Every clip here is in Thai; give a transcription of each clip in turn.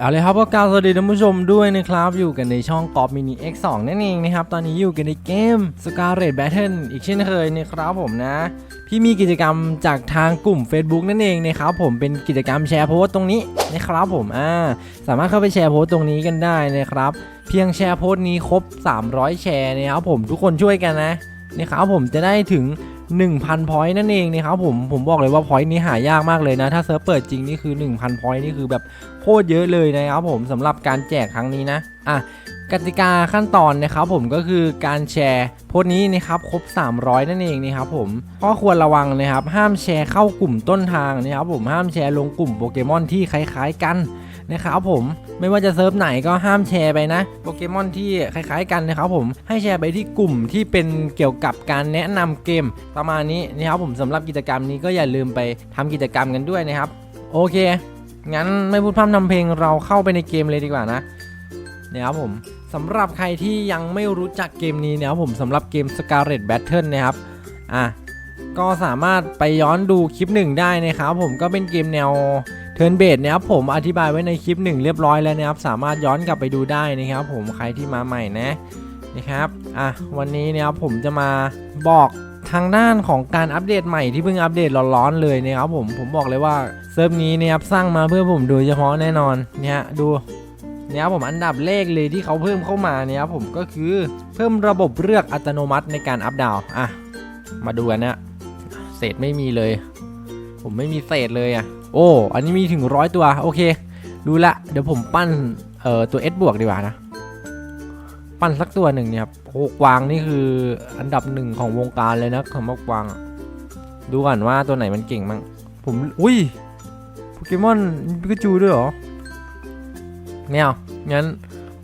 เอาเลยครับก็กล่าวสวัสดีท่านผู้ชมด้วยนะครับ อยู่กันในช่องกอ b มินิ X2 นั่นเองนะครับ ตอนนี้อยู่กันในเกม Scarlet Battle อีกเช่นเคยนะครับผมนะ พี่มีกิจกรรมจากทางกลุ่ม Facebook นั่นเองนะครับผมเป็นกิจกรรมแชร์โพสต์ตรงนี้นะครับผมอ่าสามารถเข้าไปแชร์โพสต์ตรงนี้กันได้นะครับ เพียงแชร์โพสต์นี้ครบ 300 แชร์นะครับผมทุกคนช่วยกันนะ นะครับผมจะได้ถึง 1,000พอยต์นั่นเองนะครับผมผมบอกเลยว่าพอยต์นี้หายากมากเลยนะ ถ้าเซิร์ฟเปิดจริงนี่คือ 1,000พอยต์นี่คือแบบโคตรเยอะเลยนะครับผมสำหรับการแจกครั้งนี้นะอะกติกาขั้นตอนนะครับผมก็คือการแชร์โพสต์นี้นะครับครบ 300 นั่นเองนะครับผมข้อควรระวังนะครับ ห้ามแชร์เข้ากลุ่มต้นทางนะครับผมห้ามแชร์ลงกลุ่มโปเกมอนที่คล้ายๆกัน นะครับผมไม่ว่าจะเซิร์ฟไหนก็ห้ามแชร์ไปนะโปเกมอนที่คล้ายๆกันนะครับผมให้แชร์ไปที่กลุ่มที่เป็นเกี่ยวกับการแนะนำเกมประมาณนี้นะครับผมสำหรับกิจกรรมนี้ก็อย่าลืมไปทำกิจกรรมกันด้วยนะครับโอเค งั้นไม่พูดพร่ำทำเพลงเราเข้าไปในเกมเลยดีกว่านะนะครับผมสำหรับใครที่ยังไม่รู้จักเกมนี้นะครับผมสำหรับเกม Scarlet Battle นะครับอะก็สามารถไปย้อนดูคลิปหนึ่งได้นะครับผมก็เป็นเกมแนว เทิร์นเบสนะครับผมอธิบายไว้ในคลิปหนึ่งเรียบร้อยแล้วนะครับสามารถย้อนกลับไปดูได้นะครับผมใครที่มาใหม่นะนะครับอะวันนี้นะครับผมจะมาบอกทางด้านของการอัปเดตใหม่ที่เพิ่งอัปเดตร้อนๆเลยนะครับผมผมบอกเลยว่าเซิร์ฟนี้นะครับสร้างมาเพื่อผมโดยเฉพาะแน่นอนเนี่ยดูเนี่ยครับผมอันดับเลขเลยที่เขาเพิ่มเข้ามาเนี่ยครับผมก็คือเพิ่มระบบเลือกอัตโนมัติในการอัปดาวอะมาดูกันนะเศษไม่มีเลย ผมไม่มีเศษเลยอะ โอ้ อันนี้มีถึงร้อยตัว โอเคดูละ เดี๋ยวผมปั้น เอ่อ ตัว S บวกดีกว่านะ ปั้นสักตัวหนึ่งเนี่ยครับโอ้กวางนี่คืออันดับหนึ่งของวงการเลยนะคำว่ากวาง ดูก่อนว่าตัวไหนมันเก่งมั้ง ผม อุ้ย โปเกมอนปิกาจูด้วยเหรอไม่เอางั้น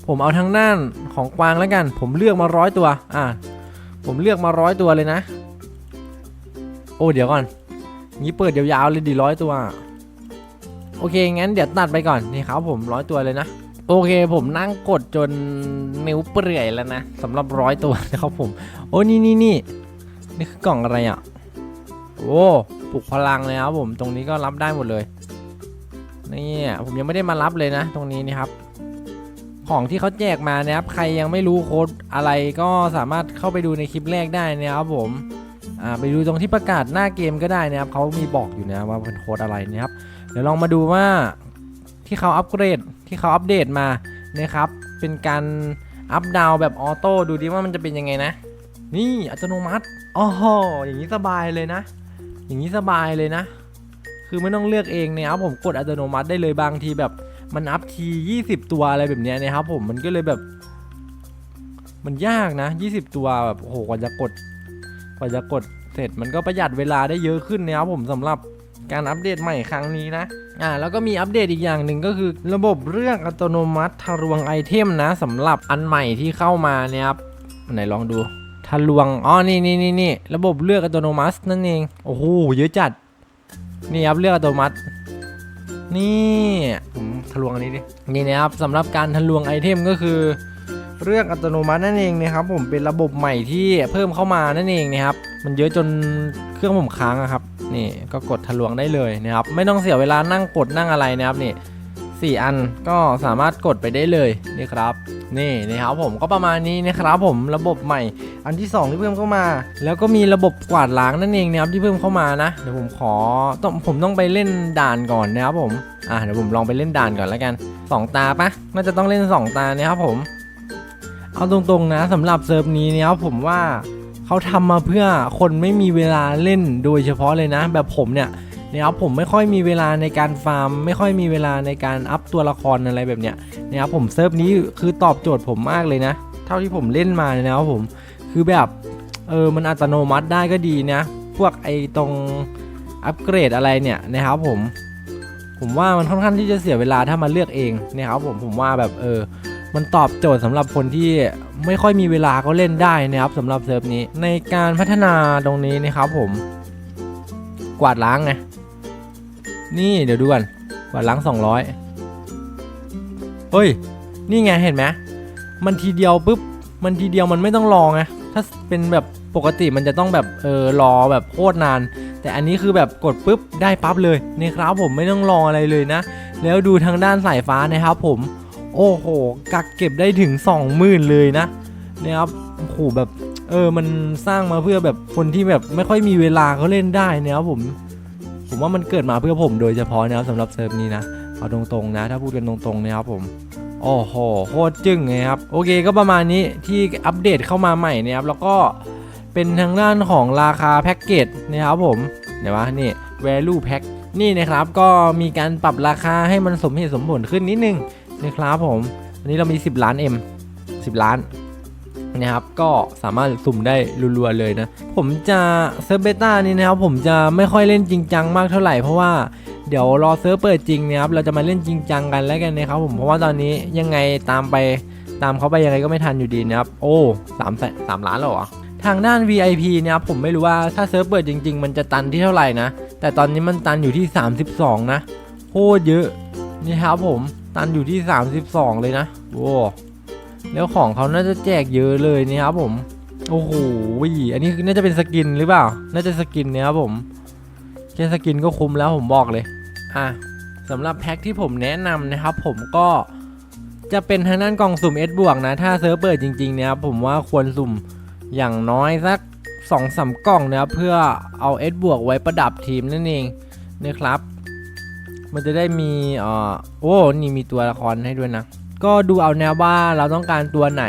ผมเอาทางด้านของกวางแล้วกัน ผมเลือกมาร้อยตัว อ่า ผมเลือกมาร้อยตัวเลยนะ โอ้ เดี๋ยวก่อนงี้เปิดยาวๆเลยดีร้อยตัว โอเค งั้นเดี๋ยวตัดไปก่อน นี่ครับผมร้อยตัวเลยนะ โอเคผมนั่งกดจนนิ้วเปื่อยแล้วนะสำหรับร้อยตัวนะครับผม โอ้นี่นี่นี่นี่คือกล่องอะไรอะ โอ้ปลุกพลังเลยครับผม ตรงนี้ก็รับได้หมดเลย นี่ผมยังไม่ได้มารับเลยนะ ตรงนี้นี่ครับ ของที่เขาแจกมานะครับ ใครยังไม่รู้โค้ดอะไรก็สามารถเข้าไปดูในคลิปแรกได้นะครับผม อ่าไปดูตรงที่ประกาศหน้าเกมก็ได้นะครับเขามีบอกอยู่นะว่าเป็นโค้ดอะไรนะครับ เดี๋ยวลองมาดูว่าที่เขาอัปเกรดที่เขาอัปเดตมานะครับ เป็นการอัปดาวแบบออโต้ดูดิว่ามันจะเป็นยังไงนะ นี่อัตโนมัติอ๋ออย่างนี้สบายเลยนะ อย่างนี้สบายเลยนะ คือไม่ต้องเลือกเองเนี่ยครับผมกดอัตโนมัติได้เลยบางทีแบบมันอัพที 20 ตัวอะไรแบบนี้นะครับผมมันก็เลยแบบมันยากนะ 20 ตัวแบบโอ้โหกว่าจะกดกว่าจะกดเสร็จมันก็ประหยัดเวลาได้เยอะขึ้นนะครับผมสำหรับ การอัปเดตใหม่ครั้งนี้นะอ่าแล้วก็มีอัปเดตอีกอย่างหนึ่งก็คือ ระบบเรื่องอัตโนมัติทะลวงไอเทมนะสำหรับอันใหม่ที่เข้ามาเนี่ยครับไหนลองดูทะลวงอ๋อนี่นี่นี่นี่ระบบเลือกอัตโนมัตินั่นเองโอ้โหเยอะจัดนี่ครับเลือกอัตโนมัติ นี่ผมทะลวงอันนี้ดินี่นะครับสำหรับการทะลวงไอเทมก็คือ เรื่องอัตโนมัตินั่นเองนะครับผมเป็นระบบใหม่ที่เพิ่มเข้ามานั่นเองนะครับมันเยอะจนเครื่องผมค้างอะครับนี่ก็กดทะลวงได้เลยนะครับไม่ต้องเสียเวลานั่งกดนั่งอะไรนะครับนี่สี่อันก็สามารถกดไปได้เลยนี่ครับนี่นะครับผมก็ประมาณนี้นะครับผมระบบใหม่ อันที่สองที่เพิ่มเข้ามา แล้วก็มีระบบกวาดล้างนั่นเองนะครับที่เพิ่มเข้ามานะเดี๋ยวผมขอต้องผมต้องไปเล่นด่านก่อนนะครับผมอะเดี๋ยวผมลองไปเล่นด่านก่อนแล้วกันสองตาปะน่าจะต้องเล่นสองตานะครับผม เอาตรงๆนะสำหรับเซิร์ฟนี้เนี่ยครับผมว่าเขาทำมาเพื่อคนไม่มีเวลาเล่นโดยเฉพาะเลยนะ แบบผมเนี่ยนะครับผมไม่ค่อยมีเวลาในการฟาร์ม ไม่ค่อยมีเวลาในการอัพตัวละครอะไรแบบเนี้ยนะครับผมเซิร์ฟนี้คือตอบโจทย์ผมมากเลยนะ เท่าที่ผมเล่นมาเนี่ยนะครับผมคือแบบเออมันอัตโนมัติได้ก็ดีนะ พวกไอตรงอัปเกรดอะไรเนี่ยนะครับผม ผมว่ามันค่อนข้างที่จะเสียเวลาถ้ามาเลือกเองนะครับผมผมว่าแบบเออ มันตอบโจทย์สำหรับคนที่ไม่ค่อยมีเวลาก็เล่นได้นะครับสำหรับเซิร์ฟนี้ ในการพัฒนาตรงนี้นะครับผม กวาดล้างไงนี่เดี๋ยวดูกันกวาดล้าง 200 เฮ้ย นี่ไงเห็นไหมมันทีเดียวปุ๊บ มันทีเดียวมันไม่ต้องรอไง ถ้าเป็นแบบปกติมันจะต้องแบบเออรอแบบโคตรนาน แต่อันนี้คือแบบกดปุ๊บได้ปั๊บเลยนี่ครับผมไม่ต้องรออะไรเลยนะ แล้วดูทางด้านสายฟ้านะครับผม โอ้โห กักเก็บได้ถึง 20,000 เลยนะนะครับโอ้โหแบบเออมันสร้างมาเพื่อแบบคนที่แบบไม่ค่อยมีเวลาเขาเล่นได้นะครับผมผมว่ามันเกิดมาเพื่อผมโดยเฉพาะนะครับสำหรับเซิร์ฟนี้นะเอาตรงๆนะ ถ้าพูดกันตรงๆนะครับผมโอ้โหโคตรจึ้งเลยครับโอเคก็ประมาณนี้ที่อัปเดตเข้ามาใหม่นะครับแล้วก็เป็นทางด้านของราคาแพ็กเกจนะครับผมเดี๋ยววะนี่ value pack นี่นะครับก็มีการปรับราคาให้มันสมเหตุสมผลขึ้นนิดนึง นะครับผมอันนี้เรามี 10 ล้าน M 10 ล้านนะครับก็สามารถสุ่มได้รัวๆเลยนะ ผมจะเซิร์ฟเบต้านี่นะครับผมจะไม่ค่อยเล่นจริงจังมากเท่าไหร่เพราะว่าเดี๋ยวรอเซิร์ฟเปิดจริงนะครับเราจะมาเล่นจริงจังกันแล้วกันนะครับผมเพราะว่าตอนนี้ยังไงตามไปตามเขาไปยังไงก็ไม่ทันอยู่ดีนะครับโอ้สามแสนสามล้านแล้วเหรอทางด้าน VIP นะครับผมไม่รู้ว่าถ้าเซิร์ฟเปิดจริง ๆ มันจะตันที่เท่าไหร่นะ แต่ตอนนี้มันตันอยู่ที่ 32 นะโคตรเยอะนี่ครับผม ตันอยู่ที่ 32 เลยนะโว้แล้วของเขาน่าจะแจกเยอะเลยนี่ครับผม โอ้โหอันนี้น่าจะเป็นสกินหรือเปล่า น่าจะสกินเนี่ยครับผมแค่สกินก็คุ้มแล้วผมบอกเลย อะสำหรับแพ็คที่ผมแนะนำนะครับผมก็จะเป็นทางด้านกล่องสุ่ม S บวกนะ ถ้าเซิร์ฟเปิดจริงๆเนี่ยครับผมว่าควรสุ่มอย่างน้อยสัก2อสกล่องนะครับเพื่อเอา S บวกไว้ประดับทีมนั่นเองนะครับ มันจะได้มีเอ่อโอ้นี่มีตัวละครให้ด้วยนะ ก็ดูเอาแนวว่าเราต้องการตัวไหน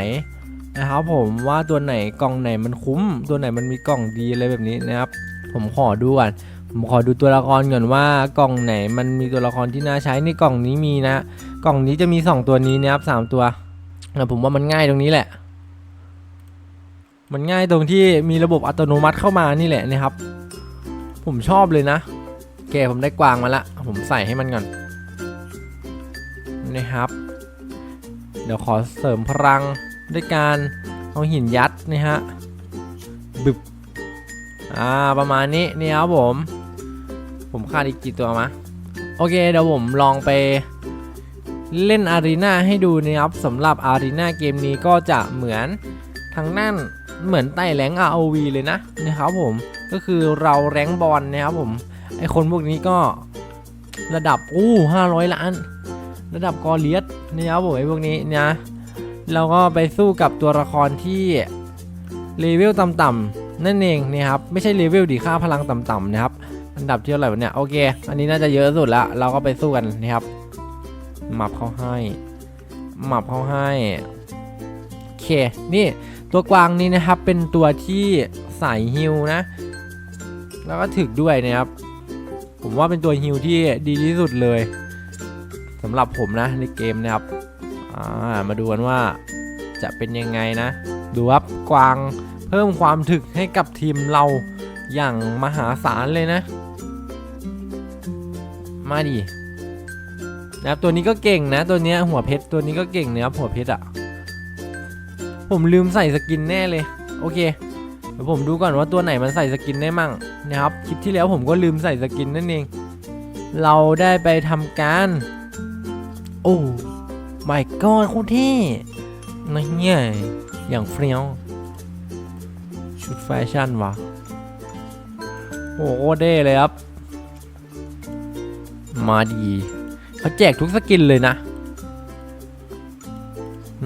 นะครับผมว่าตัวไหนกล่องไหนมันคุ้ม ตัวไหนมันมีกล่องดีอะไรแบบนี้นะครับ ผมขอดูก่อนผมขอดูตัวละครก่อนว่ากล่องไหนมันมีตัวละครที่น่าใช้ในกล่องนี้มีนะ กล่องนี้จะมี 2 ตัวนี้นะครับสามตัวแต่ผมว่ามันง่ายตรงนี้แหละ มันง่ายตรงที่มีระบบอัตโนมัติเข้ามานี่แหละนะครับ ผมชอบเลยนะ แกผมได้กวางมาละ ผมใส่ให้มันก่อนนะครับ เดี๋ยวขอเสริมพลังด้วยการเอาหินยัดนะฮะบึบอ่าประมาณนี้นี่ครับผม ผมขาดอีกกี่ตัวมะโอเคเดี๋ยวผมลองไปเล่นอารีนาให้ดูนะครับสำหรับอารีนาเกมนี้ก็จะเหมือนทางนั่นเหมือนไต่แรง ROV เลยนะนะครับผมก็คือเราแรงบอลนะครับผม ไอคนพวกนี้ก็ระดับอู้ห้าร้อยล้าน ระดับกอเลียสนะครับผมไอพวกนี้นะเราก็ไปสู้กับตัวละครที่เลเวลต่ำๆนั่นเองนะครับไม่ใช่เลเวลดีค่าพลังต่ำๆนะครับอันดับที่เท่าไหร่วะเนี่ยโอเค อันนี้น่าจะเยอะสุดละเราก็ไปสู้กันนะครับหมับเขาให้หมับเขาให้โอเคนี่ตัวกวางนี้นะครับเป็นตัวที่สายฮิวนะ แล้วก็ถึกด้วยนะครับ ผมว่าเป็นตัวฮิวที่ดีที่สุดเลยสำหรับผมนะในเกมนะครับามาดูกันว่าจะเป็นยังไงนะ ดูครับกวางเพิ่มความถึกให้กับทีมเราอย่างมหาศาลเลยนะ มาดินะครับตัวนี้ก็เก่งนะ ตัวนี้หัวเพชรตัวนี้ก็เก่งนะครับหัวเพชรอะผมลืมใส่สกินแน่เลย โอเคเดี๋ยวผมดูก่อนว่าตัวไหนมันใส่สกินได้มั่ง นะครับ คลิปที่แล้วผมก็ลืมใส่สกินนั่นเอง เราได้ไปทำการ โอ้ my god โคตรเท่นะเนี่ยอย่างเฟี้ยวชุดแฟชั่นวะโอ้โหเด้เลยครับ มาดีเขาแจกทุกสกินเลยนะ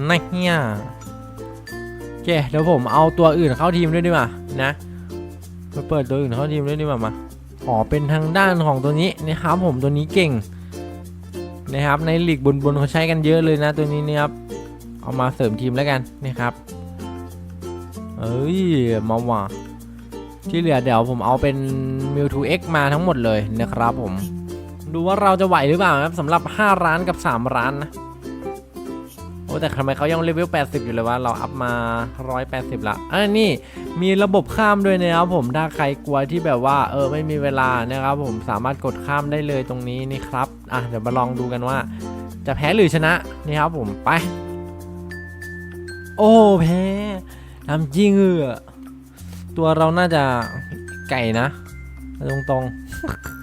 นะเฮียโอเคเดี๋ยวผมเอาตัวอื่นเข้าทีมด้วยดีกว่านะ มาเปิดตัวอื่นเข้าทีมด้วยดีกว่ามาขอเป็นทางด้านของตัวนี้นะครับผมตัวนี้เก่งนะครับในลีกบนๆเขาใช้กันเยอะเลยนะตัวนี้นะครับเอามาเสริมทีมแล้วกันนะครับเอ้ยมาว่ะที่เหลือเดี๋ยวผมเอาเป็น m i w 2 X มาทั้งหมดเลยนะครับผมดูว่าเราจะไหวหรือเปล่าครับสำหรับ 5 ร้านกับ 3 ร้านนะ อ้แต่ทำไมเขายังเลเวล 80 อยู่เลยวะ เราอัพมา 180 ละอะนี่มีระบบข้ามด้วยนะครับผม ถ้าใครกลัวที่แบบว่าเออไม่มีเวลานะครับผมสามารถกดข้ามได้เลยตรงนี้นี่ครับ อะเดี๋ยวมาลองดูกันว่า จะแพ้หรือชนะนี่ครับผมไป โอ้แพ้ทำจริงเออตัวเราน่าจะไก่นะ ตรงตรงๆ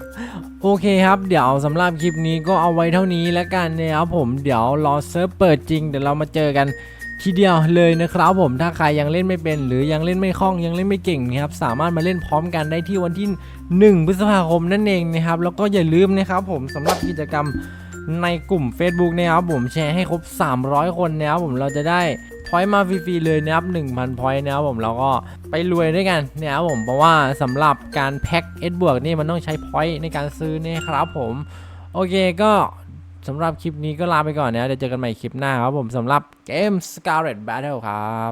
โอเคครับเดี๋ยวสำหรับคลิปนี้ก็เอาไว้เท่านี้แล้วกันนะครับผมเดี๋ยวรอเซิร์ฟเปิดจริงเดี๋ยวเรามาเจอกันทีเดียวเลยนะครับผมถ้าใครยังเล่นไม่เป็น หรือยังเล่นไม่คล่องยังเล่นไม่เก่งนะครับสามารถมาเล่นพร้อมกันได้ที่วันที่ 1 พฤษภาคมนั่นเองนะครับแล้วก็อย่าลืมนะครับผมสำหรับกิจกรรมในกลุ่ม Facebook นะครับผมแชร์ให้ครบ 300 คนนะครับผมเราจะได้ พอยต์มาฟรีๆเลยนะครับ1,000พอยต์นะครับผมเราก็ไปรวยด้วยกันนะครับผมเพราะว่าสำหรับการแพ็คเอสบวกนี่มันต้องใช้พอยต์ในการซื้อนี่ครับผม โอเคก็สำหรับคลิปนี้ก็ลาไปก่อนนะเดี๋ยวเจอกันใหม่คลิปหน้าครับผมสำหรับเกม Scarlet Battle ครับ